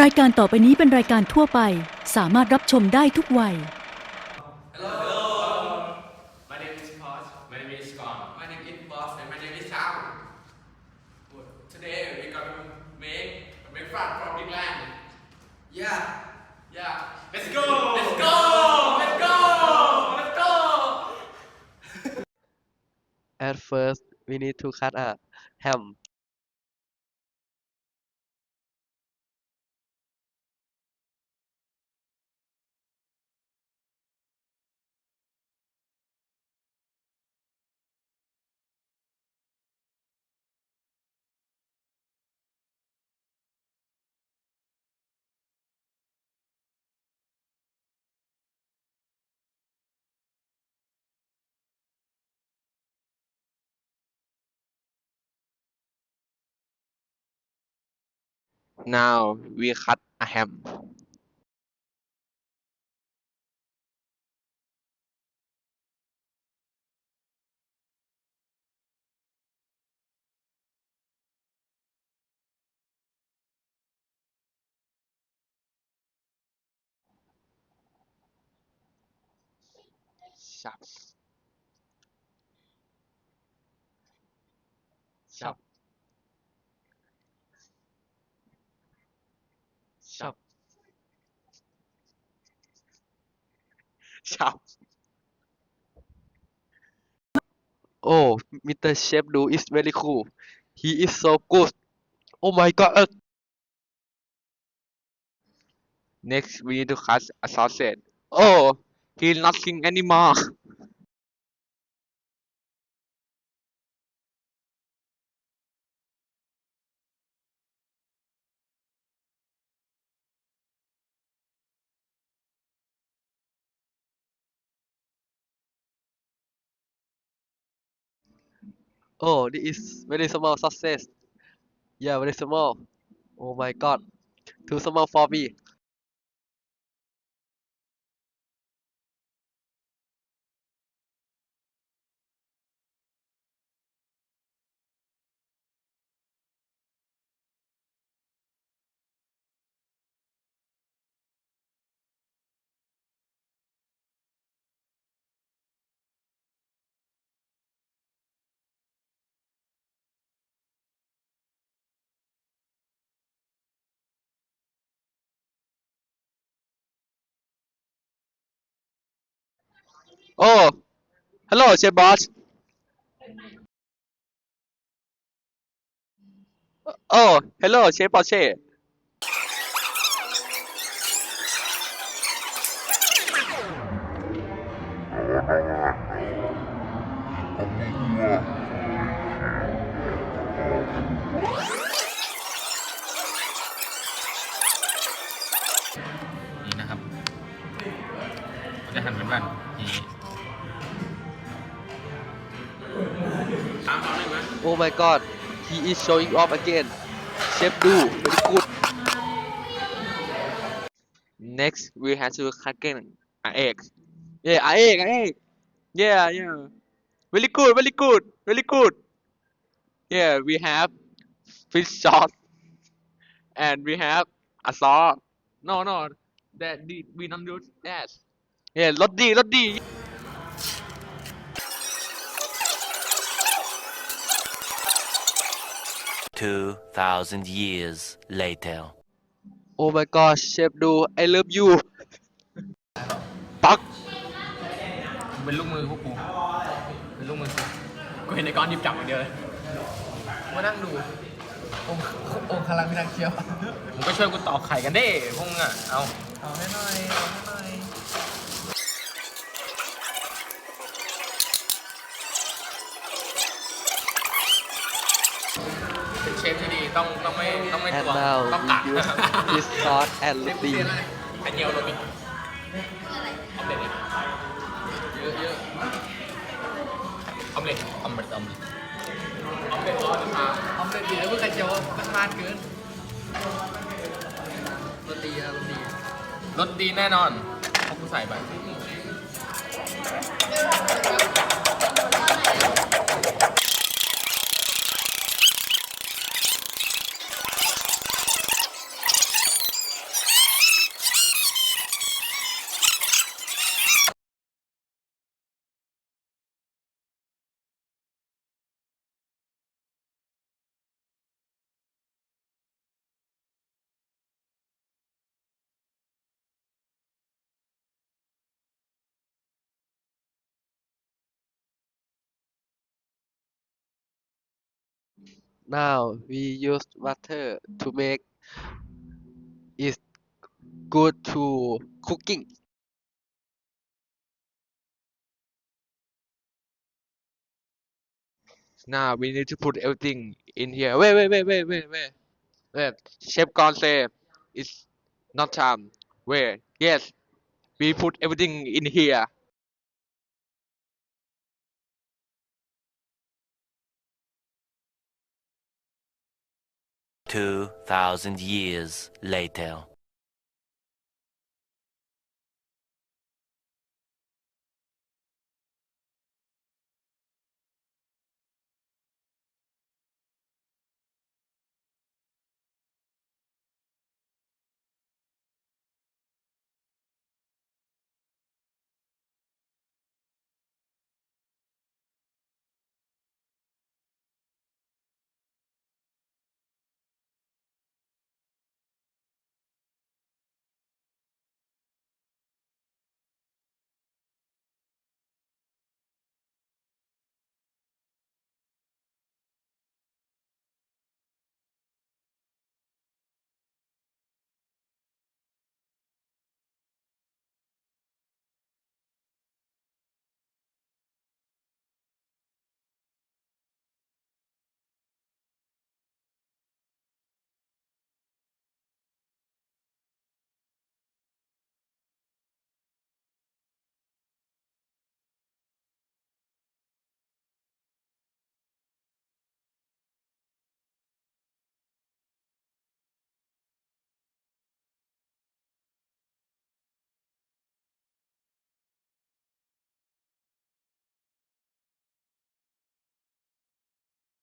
รายการต่อไปนี้เป็นรายการทั่วไป สามารถรับชมได้ทุกวัย My name is Posh. My name is Scott. My name is Boss and my name is Sam. Today we're gonna make a breakfast from England. Yeah. Yeah. Let's go. Let's go. Let's go. Let's go. At first, we need to cut a ham. Now we cut a ham. Chop. Chop. Oh, Mr. Chef Do is very cool. He is so good. Oh my god. Next, we need to cut a sausage. Oh, he's nothing anymore. Oh, this is very small success. Yeah, very small. Oh my god. Too small for me. Oh, hello, Chef Boss. Oh, hello, Chef my god, he is showing off again. Chef Do, very good. Next, we have to an egg. Yeah, egg, egg. Yeah, yeah. Very good, very good, very good. Yeah, we have fish sauce and we have a sauce. No, no, that we don't do that. Yeah, รส 2,000 years later. Oh my god, Chef Do, I love you. ปักเป็นลูกมือพวกกูเป็นลูกมือกูกูเห็นในก้อนหยิบจับอย่างเดียวเลยมานั่งดูองค์องค์คลังพิทักษ์เคียวมึงก็ช่วยกูตอกไข่กันดิพวกมึงอะเอาเอาให้หน่อยเอาให้หน่อย เป็นเชฟที่ดี ต้องต้องไม่ต้องไม่ and ตัว now ต้องกะ we use this sauce and เชฟ roti เรียนอะไรอันเดียวโรบินออมเล็ตเนี่ยเยอะเยอะออมเล็ตออมเล็ตออมเล็ตออมเล็ตออมเล็ตครับออมเล็ตดีแล้วเพื่อไข่เจียวมันมานเกินโรตีอะโรตีรสดีแน่นอนเพราะกูใส่ไป Now we use water to make it good to cooking. Now we need to put everything in here. Wait, wait, wait, wait, wait, wait. Wait. Chef Gon say it's not time. Wait. Yes. We put everything in here. Two thousand years later.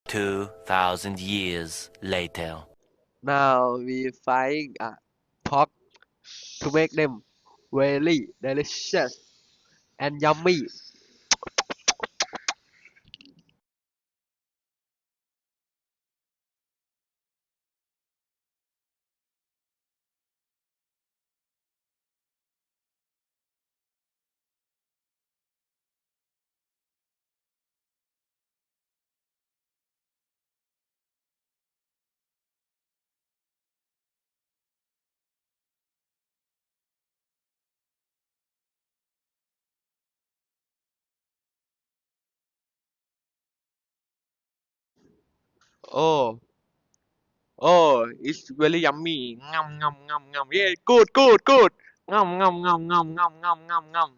Two thousand years later. Now we frying a pork to make them very delicious and yummy. Oh, oh, it's very yummy. Ngum ngum ngum ngum. Yeah, good, good, good. Ngum ngum ngum ngum ngum ngum ngum ngum.